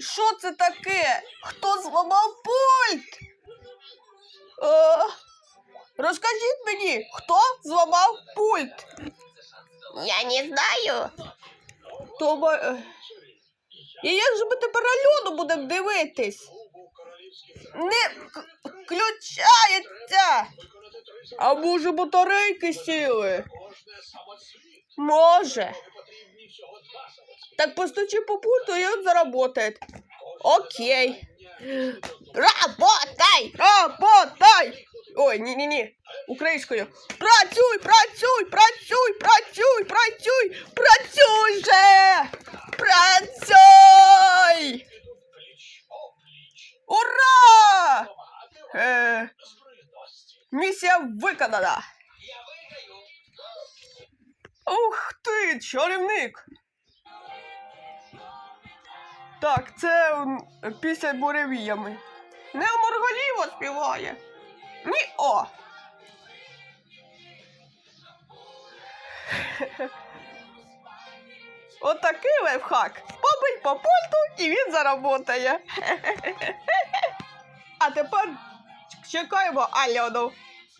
Що це таке? Хто зламав пульт? Е, розкажіть мені, хто зламав пульт? Я не знаю. Тома. е, І як же ми тепер Альону будемо дивитись? Не включається. А може батарейки сіли? Може. Так постучи по пульту, і он заработает. Окей. Работай! Работай! Ой, ні-ні-ні. Українською. Працюй, працюй, працюй, працюй, працюй, працюй же! Працюй! Ура! Е, місія виконана. Ух ти, чарівник! Так, це після буревіями. Не Морголіво співає. Ні, о. Отакий лайфхак. Побий по пульту і він заработає. А тепер чекаємо Альону.